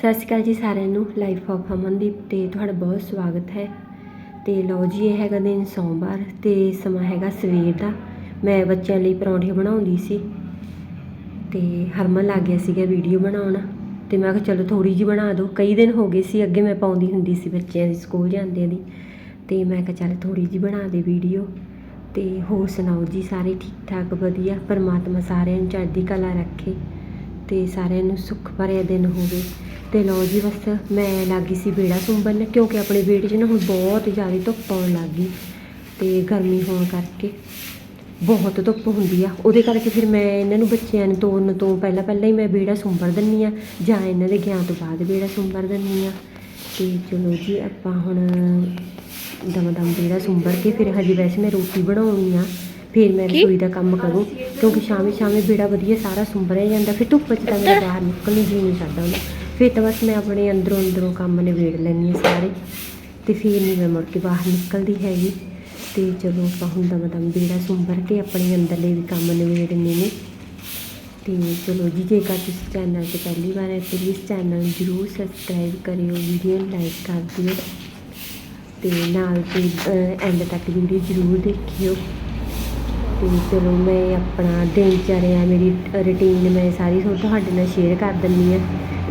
ਸਤਿ ਸ਼੍ਰੀ ਅਕਾਲ ਜੀ ਸਾਰਿਆਂ ਨੂੰ। ਲਾਈਫ ਆਫ ਅਮਨਦੀਪ ਤੇ ਤੁਹਾਡਾ ਬਹੁਤ ਸਵਾਗਤ ਹੈ। ਤੇ ਲਓ ਜੀ, ਇਹ ਹੈਗਾ ਦਿਨ ਸੋਮਵਾਰ ਤੇ ਸਮਾਂ ਹੈਗਾ ਸਵੇਰ ਦਾ। ਮੈਂ ਬੱਚਿਆਂ ਲਈ ਪਰੌਂਠੇ ਬਣਾਉਂਦੀ ਸੀ ਤੇ ਹਰਮਨ ਲੱਗ ਗਿਆ ਸੀਗਾ ਵੀਡੀਓ ਬਣਾਉਣ। ਤੇ ਮੈਂ ਕਿਹਾ ਚਲੋ ਥੋੜੀ ਜੀ ਬਣਾ ਦਿਓ। ਕਈ ਦਿਨ ਹੋ ਗਏ ਸੀ, ਅੱਗੇ ਮੈਂ ਪਾਉਂਦੀ ਹੁੰਦੀ ਸੀ ਬੱਚਿਆਂ ਦੀ, ਸਕੂਲ ਜਾਂਦਿਆਂ ਦੀ। ਤੇ ਮੈਂ ਕਿਹਾ ਚੱਲ ਥੋੜੀ ਜੀ ਬਣਾ ਦੇ ਵੀਡੀਓ। ਤੇ ਹੋਰ ਸੁਣਾਓ ਜੀ, ਸਾਰੇ ਠੀਕ ਠਾਕ ਵਧੀਆ? ਪਰਮਾਤਮਾ ਸਾਰਿਆਂ ਨੂੰ ਚੜ੍ਹਦੀ ਕਲਾ ਰੱਖੇ ਤੇ ਸਾਰਿਆਂ ਨੂੰ ਸੁੱਖ ਭਰਿਆ ਦਿਨ ਹੋਵੇ। ਤੇ ਲਓ ਜੀ ਬਸ ਮੈਂ ਲੱਗੀ ਸੀ ਬੇੜਾ ਸੁੰਬਣ, ਕਿਉਂਕਿ ਆਪਣੇ ਬੇੜੇ 'ਚ ਨਾ ਹੁਣ ਬਹੁਤ ਜ਼ਿਆਦਾ ਧੁੱਪ ਆਉਣ ਲੱਗ ਗਈ ਤੇ ਗਰਮੀ ਹੋਣ ਕਰਕੇ। ਬਹੁਤ ਧੁੱਪ ਹੁੰਦੀ ਆ। ਉਹਦੇ ਕਰਕੇ ਫਿਰ ਮੈਂ ਇਹਨਾਂ ਨੂੰ ਬੱਚਿਆਂ ਨੂੰ ਤੋਰਨ ਤੋਂ ਪਹਿਲਾਂ ਪਹਿਲਾਂ ਹੀ ਮੈਂ ਬੇੜਾ ਸੁੰਬਰ ਦਿੰਨੀ ਆ, ਜਾਂ ਇਹਨਾਂ ਦੇ ਗਿਆਨ ਤੋਂ ਬਾਅਦ ਬੇੜਾ ਸੁੰਬਰ ਦਿੰਨੀ ਆ। ਤੇ ਚਲੋ ਜੀ, ਆਪਾਂ ਹੁਣ ਦਮ ਦਮ ਬੇੜਾ ਸੁੰਬਰ ਕੇ ਫਿਰ ਹਜੇ ਵੈਸੇ ਮੈਂ ਰੋਟੀ ਬਣਾਉਣੀ ਆ। ਫਿਰ ਮੈਂ ਰਸੋਈ ਦਾ ਕੰਮ ਕਰੂੰ, ਕਿਉਂਕਿ ਸ਼ਾਮੇ ਸ਼ਾਮੇ ਬੇੜਾ ਵਧੀਆ ਸਾਰਾ ਸੁੰਬਰਿਆ ਜਾਂਦਾ, ਫਿਰ ਧੁੱਪ 'ਚ ਤਾਂ ਮੇਰਾ ਬਾਹਰ ਨਿਕਲਣ ਨੂੰ ਜੀ ਨਹੀਂ ਕਰਦਾ ਹੁੰਦਾ ਫਿਰ ਤਾਂ ਬਸ ਮੈਂ ਆਪਣੇ ਅੰਦਰੋਂ ਅੰਦਰੋਂ ਕੰਮ ਨਿਬੇੜ ਲੈਂਦੀ ਹਾਂ ਸਾਰੇ। ਤੇ ਫਿਰ ਨਹੀਂ ਮੈਂ ਮੁੜ ਕੇ ਬਾਹਰ ਨਿਕਲਦੀ ਹੈਗੀ। ਤੇ ਚਲੋ ਆਪਾਂ ਹੁਣ ਦਮ ਬੇੜਾ ਸੁੰਬਰ ਕੇ ਆਪਣੇ ਅੰਦਰਲੇ ਵੀ ਕੰਮ ਨਿਬੇੜਨੇ ਨੇ। ਤੇ ਚਲੋ ਜੀ, ਜੇਕਰ ਤੁਸੀਂ ਚੈਨਲ ਤੇ ਪਹਿਲੀ ਵਾਰ ਹੈ ਪਲੀਜ਼ ਚੈਨਲ ਨੂੰ ਜਰੂਰ ਸਬਸਕ੍ਰਾਈਬ ਕਰਿਓ ਵੀਡੀਓ ਨੂੰ ਲਾਈਕ ਕਰ ਦਿਓ। ਤੇ ਨਾਲ ਤੇ ਐਂਡ ਤੱਕ ਵੀਡੀਓ ਜਰੂਰ ਦੇਖਿਓ। ਤੇ ਚਲੋ ਮੈਂ ਆਪਣਾ ਦਿਨ ਚਰਿਆ ਮੇਰੀ ਰੁਟੀਨ ਮੈਂ ਸਾਰੀ ਤੁਹਾਡੇ ਨਾਲ ਸ਼ੇਅਰ ਕਰ ਦਿੰਨੀ ਆ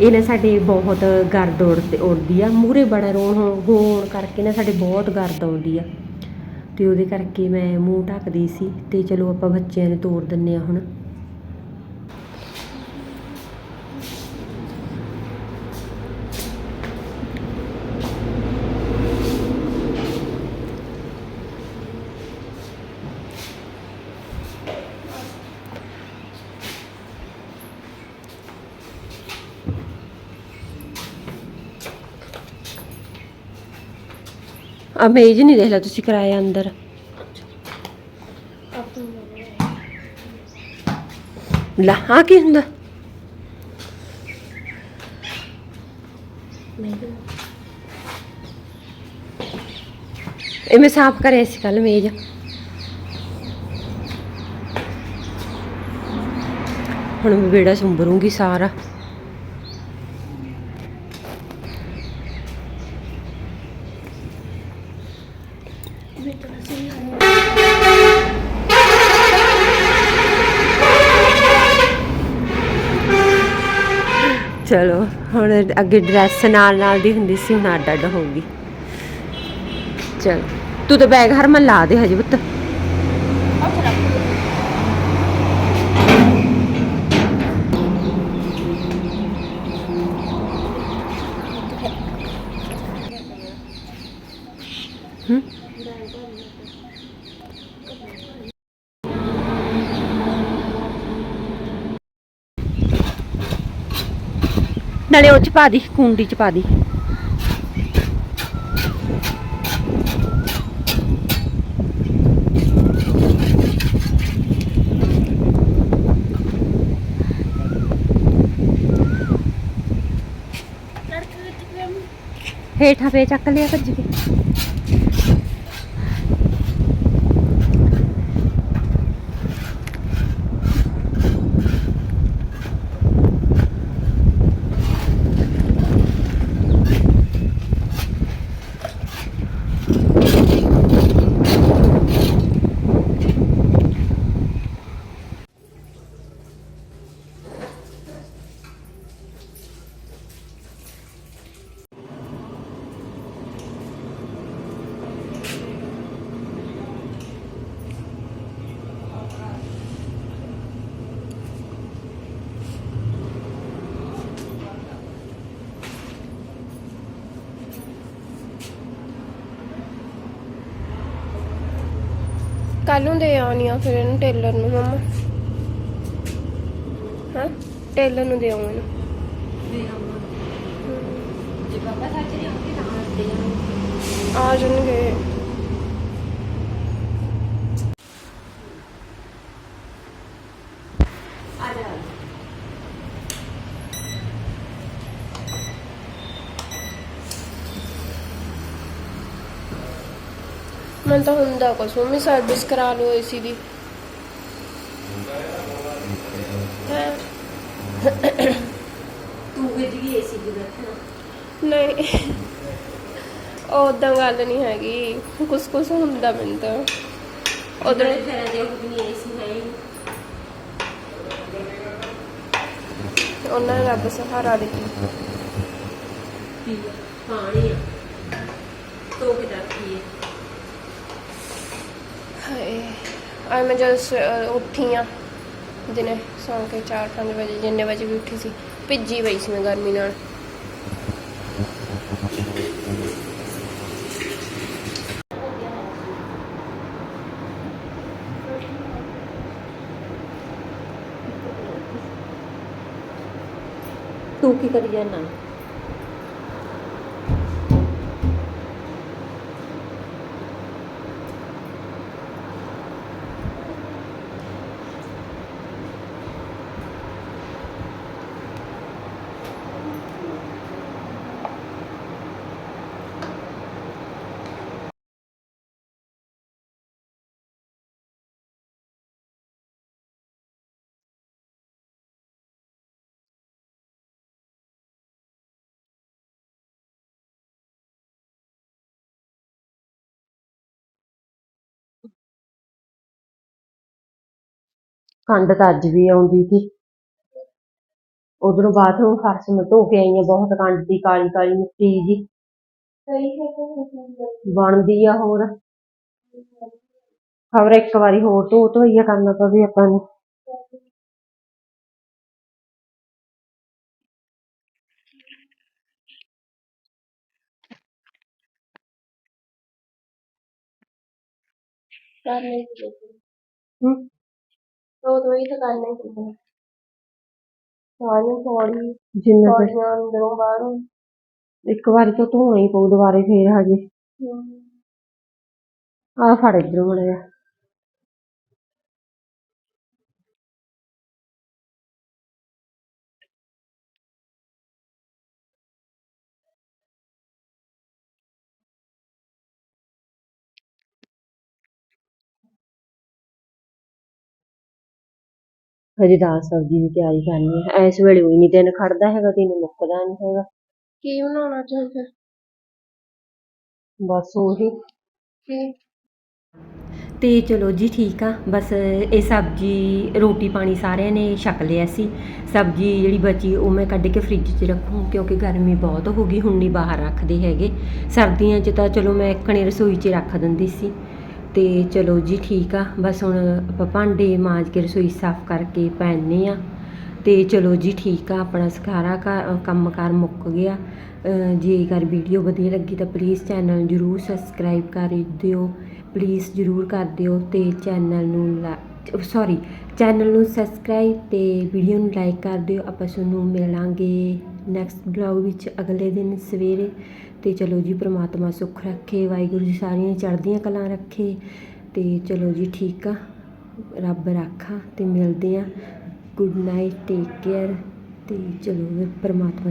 ਇਹ ਨਾ ਸਾਡੇ ਬਹੁਤ ਗਰਦ ਉੜਦੇ ਉੜਦੀ ਆ ਮੂਰੇ ਬੜਾ ਰੋਣ ਹੋਣ ਕਰਕੇ ਨਾ ਸਾਡੇ ਬਹੁਤ ਗਰਦ ਆਉਂਦੀ ਆ। ਤੇ ਉਹਦੇ ਕਰਕੇ ਮੈਂ ਮੂੰਹ ਢੱਕਦੀ ਸੀ ਤੇ ਚਲੋ ਆਪਾਂ ਬੱਚਿਆਂ ਨੂੰ ਤੋੜ ਦਿੰਨੇ ਆ ਹੁਣ। ਆ ਮੇਜ ਨਹੀਂ ਦੇਖ ਲਿਆ ਤੁਸੀਂ ਕਰਾਇਆ ਅੰਦਰ। ਲਾ, ਆ ਕੀ ਹੁੰਦਾ? ਇਹ ਮੈਂ ਸਾਫ਼ ਕਰਿਆ ਸੀ ਕੱਲ ਮੇਜ। ਹੁਣ ਮੈਂ ਬੇੜਾ ਸੁੰਬਰੂੰਗੀ ਸਾਰਾ। ਚਲੋ, ਹੁਣ ਅੱਗੇ ਡਰੈਸ ਨਾਲ ਨਾਲ ਦੀ ਹੁੰਦੀ ਸੀ, ਹੁਣ ਅੱਡ ਅੱਡ ਹੋ ਗਈ। ਚਲ, ਤੂੰ ਤਾਂ ਬੈਗ ਹਰਮਨ ਲਾ ਦੇ ਹਜੇ ਪੁੱਤ। ਹੂੰ ਨਾਲੇ ਉਹ ਚ ਪਾ ਦੀ ਕੁੰਡੀ ਚ ਪਾ ਦੀ। ਹੇਠਾਂ ਪੇ ਚੱਕ ਲਿਆ ਭੱਜ ਕੇ। ਕੱਲ ਨੂੰ ਦੇ ਆਉਣੀ ਆ ਫਿਰ ਇਹਨੂੰ ਟੇਲਰ ਨੂੰ ਮਮਾ। ਹਾਂ ਟੇਲਰ ਨੂੰ ਦੇ ਆਉਣੀ ਆ ਜਾਣਗੇ। ਮੈਂ ਤਾਂ ਹੁੰਦਾ ਕੁਛ ਮੰਮੀ ਸਰਵਿਸ ਕਰਾ ਲਓ ਏਸੀ ਦੀ ਹੈਂ? ਤੂੰ ਗਿੱਜ ਗਈ ਵੀ ਏਸੀ 'ਚ ਬੈਠਣਾ ਨਹੀਂ ਉਦਾਂ ਗੱਲ ਨਹੀਂ ਹੈਗੀ ਕੁਛ ਕੁਛ ਹੁੰਦਾ ਮੈਨੂੰ ਤਾਂ ਉਧਰ ਉਧਰ ਫਿਰ ਦੇ ਉਹ ਵੀ ਨਹੀਂ ਏਸੀ ਹੈ ਹੀ ਨਹੀਂ। ਉਹਨਾਂ ਨੇ ਰੱਬ ਸਹਾਰਾ ਦਿੱਤੀ ਕੀ ਆ? ਪਾਣੀ ਆ ਧੋ ਕੇ ਰੱਖੀ ਹੈ ਅੱਜ ਮੈਂ ਜਦ ਉੱਠੀ ਆ, ਦਿਨੇ ਸੌਂ ਕੇ 4-5 ਵਜੇ, ਜਿੰਨੇ ਵਜੇ ਵੀ ਉੱਠੀ ਸੀ, ਭਿੱਜੀ ਪਈ ਸੀ ਮੈਂ ਗਰਮੀ ਨਾਲ। ਤੂੰ ਕੀ ਕਰੀ ਜਾਣਾ ਕੰਡ ਤਾਂ ਅੱਜ ਵੀ ਆਉਂਦੀ ਸੀ। ਉਧਰੋਂ ਬਾਥਰੂਮ ਫਰਸ਼ ਮੈਂ ਧੋ ਕੇ ਆਈ ਆ ਬਹੁਤ ਕੰਡ ਦੀ ਕਾਲੀ ਕਾਲੀ ਮਿੱਟੀ ਜੀ। ਬਣਦੀ ਆ ਹੋਰ। ਖਬਰ ਇੱਕ ਵਾਰੀ ਹੋਰ ਧੋ ਧੋਈਆ ਕਰਨਾ ਪਵੇ ਆਪਾਂ ਨੂੰ। ਕਰਨੇ ਹੀ ਹੂੰ। ਉਹ ਤੋਂ ਹੀ ਤਾਂ ਕਰਨੇ ਹੀ ਸਾਰੀ ਥੋੜੀ ਜਿੰਨਾ ਕੁ- ਥੋੜੀਆਂ ਅੰਦਰੋਂ ਬਾਹਰੋਂ। ਇੱਕ ਵਾਰੀ ਤਾਂ ਧੋਣਾ ਹੀ ਪਊ ਦੁਬਾਰੇ ਫੇਰ ਹਜੇ। ਆ ਫੜ ਇਧਰੋਂ ਮੜਿਆ ਹਜੇ ਦਾਲ ਸਬਜ਼ੀ ਦੀ ਤਿਆਰੀ ਕਰਨੀ ਹੈ। ਇਸ ਵੇਲੇ ਵੀ ਨਹੀਂ ਦਿਨ ਖੜਦਾ ਹੈਗਾ ਦਿਨ ਮੁੱਕਦਾ ਨਹੀਂ ਹੈਗਾ। ਕੀ ਬਣਾਉਣਾ ਚਾਹੁੰਦੇ ਬਸ ਉਹੀ। ਕੀ? ਤੇ ਚਲੋ ਜੀ ਠੀਕ ਆ। ਬਸ ਇਹ ਸਬਜ਼ੀ ਰੋਟੀ ਪਾਣੀ ਸਾਰਿਆਂ ਨੇ ਛਕ ਲਿਆ ਸੀ। ਸਬਜ਼ੀ ਜਿਹੜੀ ਬਚੀ ਉਹ ਮੈਂ ਕੱਢ ਕੇ ਫ੍ਰਿਜ 'ਚ ਰੱਖੂ ਕਿਉਂਕਿ ਗਰਮੀ ਬਹੁਤ ਹੋ ਗਈ ਹੁਣ ਨਹੀਂ ਬਾਹਰ ਰੱਖਦੇ ਹੈਗੇ। ਸਰਦੀਆਂ 'ਚ ਤਾਂ ਚਲੋ ਮੈਂ ਇੱਕਣੇ ਰਸੋਈ 'ਚ ਰੱਖ ਦਿੰਦੀ ਸੀ। ਤੇ ਚਲੋ ਜੀ ਠੀਕ ਆ। ਬਸ ਹੁਣ ਆਪਾਂ ਭਾਂਡੇ ਮਾਂਜ ਕੇ ਰਸੋਈ ਸਾਫ਼ ਕਰਕੇ ਪੈਣੇ ਆ। ਤੇ ਚਲੋ ਜੀ ਠੀਕ ਆ, ਆਪਣਾ ਸਾਰਾ ਘਰ ਕੰਮਕਾਰ ਮੁੱਕ ਗਿਆ। ਅਹ ਜੇਕਰ ਵੀਡੀਓ ਵਧੀਆ ਲੱਗੀ ਤਾਂ ਪਲੀਜ਼ ਚੈਨਲ ਜਰੂਰ ਸਬਸਕ੍ਰਾਈਬ ਕਰ ਦਿਓ। ਪਲੀਜ਼ ਜਰੂਰ ਕਰ ਦਿਓ ਤੇ ਚੈਨਲ ਨੂੰ ਸੌਰੀ ਚੈਨਲ ਨੂੰ ਸਬਸਕ੍ਰਾਈਬ ਤੇ ਵੀਡੀਓ ਨੂੰ ਲਾਈਕ ਕਰ ਦਿਓ। ਆਪਾਂ ਤੁਹਾਨੂੰ ਮਿਲਾਂਗੇ ਨੈਕਸਟ ਬਲੌਗ ਵਿੱਚ ਅਗਲੇ ਦਿਨ ਸਵੇਰੇ। ਅਤੇ ਚਲੋ ਜੀ ਪਰਮਾਤਮਾ ਸੁੱਖ ਰੱਖੇ, ਵਾਹਿਗੁਰੂ ਜੀ ਸਾਰੀਆਂ ਚੜ੍ਹਦੀਆਂ ਕਲਾਂ ਰੱਖੇ ਅਤੇ ਚਲੋ ਜੀ ਠੀਕ ਆ, ਰੱਬ ਰਾਖਾ ਅਤੇ ਮਿਲਦੇ ਹਾਂ ਗੁੱਡ ਨਾਈਟ ਟੇਕ ਕੇਅਰ ਅਤੇ ਚਲੋ ਪਰਮਾਤਮਾ ਸੁੱਖ